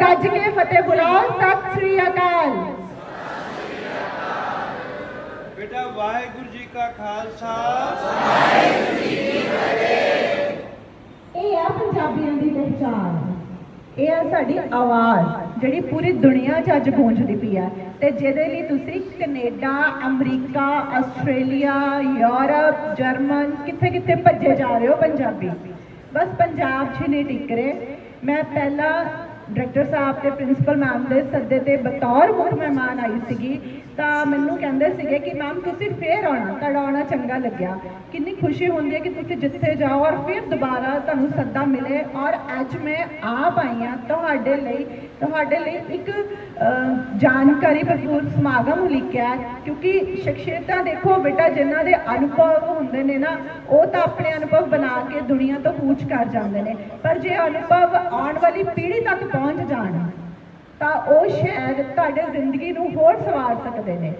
ਗੱਜ ਕੇ ਫਤਿਹ ਬੁਲਾਓ ਸਤਿ ਸ੍ਰੀ ਅਕਾਲ। ਬੇਟਾ ਵਾਹਿਗੁਰੂ ਜੀ ਕਾ ਖਾਲਸਾ। ਇਹ ਆ ਪੰਜਾਬੀਆਂ ਦੀ ਪਹਿਚਾਣ। ਇਹ ਆ ਸਾਡੀ ਆਵਾਜ਼ ਜਿਹੜੀ ਪੂਰੀ ਦੁਨੀਆ 'ਚ ਅੱਜ ਗੂੰਜਦੀ ਪਈ ਆ। ਤੇ ਜਿਹਦੇ ਲਈ ਤੁਸੀਂ Canada America Australia Europe German ਕਿੱਥੇ ਕਿੱਥੇ ਭੱਜੇ ਜਾ ਰਹੇ ਹੋ ਪੰਜਾਬੀ। ਬਸ ਪੰਜਾਬ 'ਚ ਨਹੀਂ ਟਿਕ ਰਹੇ। ਮੈਂ ਪਹਿਲਾਂ ਡਾਇਰੈਕਟਰ ਸਾਹਿਬ ਤੇ ਪ੍ਰਿੰਸੀਪਲ ਮੈਮ ਦੇ ਸੱਦੇ ਤੇ ਬਤੌਰ ਮੁੱਖ ਮਹਿਮਾਨ ਆਈ ਸੀਗੀ। ਤਾਂ ਮੈਨੂੰ ਕਹਿੰਦੇ ਸੀਗੇ ਕਿ ਮੈਮ ਤੁਸੀਂ ਫੇਰ ਆਉਣਾ, ਤੁਹਾਡਾ ਆਉਣਾ ਚੰਗਾ ਲੱਗਿਆ। ਕਿੰਨੀ ਖੁਸ਼ੀ ਹੁੰਦੀ ਹੈ ਕਿ ਤੁਸੀਂ ਜਿੱਥੇ ਜਾਓ ਔਰ ਫਿਰ ਦੁਬਾਰਾ ਤੁਹਾਨੂੰ ਸੱਦਾ ਮਿਲੇ ਔਰ ਅੱਜ ਮੈਂ ਆਪ ਆਈ ਹਾਂ ਤੁਹਾਡੇ ਲਈ ਤੁਹਾਡੇ ਲਈ ਇੱਕ ਜਾਣਕਾਰੀ ਭਰਪੂਰ ਸਮਾਗਮ ਉਲੀਕਿਆ ਕਿਉਂਕਿ ਸ਼ਖਸੀਅਤਾਂ ਦੇਖੋ, ਬੇਟਾ ਜਿਨ੍ਹਾਂ ਦੇ ਅਨੁਭਵ ਹੁੰਦੇ ਨੇ ਨਾ, ਉਹ ਤਾਂ ਆਪਣੇ ਅਨੁਭਵ ਬਣਾ ਕੇ ਦੁਨੀਆ ਤੋਂ ਕੂਚ ਕਰ ਜਾਂਦੇ ਨੇ। ਪਰ ਜੇ ਅਨੁਭਵ ਆਉਣ ਵਾਲੀ ਪੀੜ੍ਹੀ ਤੱਕ ਪਹੁੰਚ ਤਾਂ ਉਹ ਸ਼ਾਇਦ ਤੁਹਾਡੇ ਜ਼ਿੰਦਗੀ ਨੂੰ ਹੋਰ ਸਵਾਰ ਸਕਦੇ ਨੇ।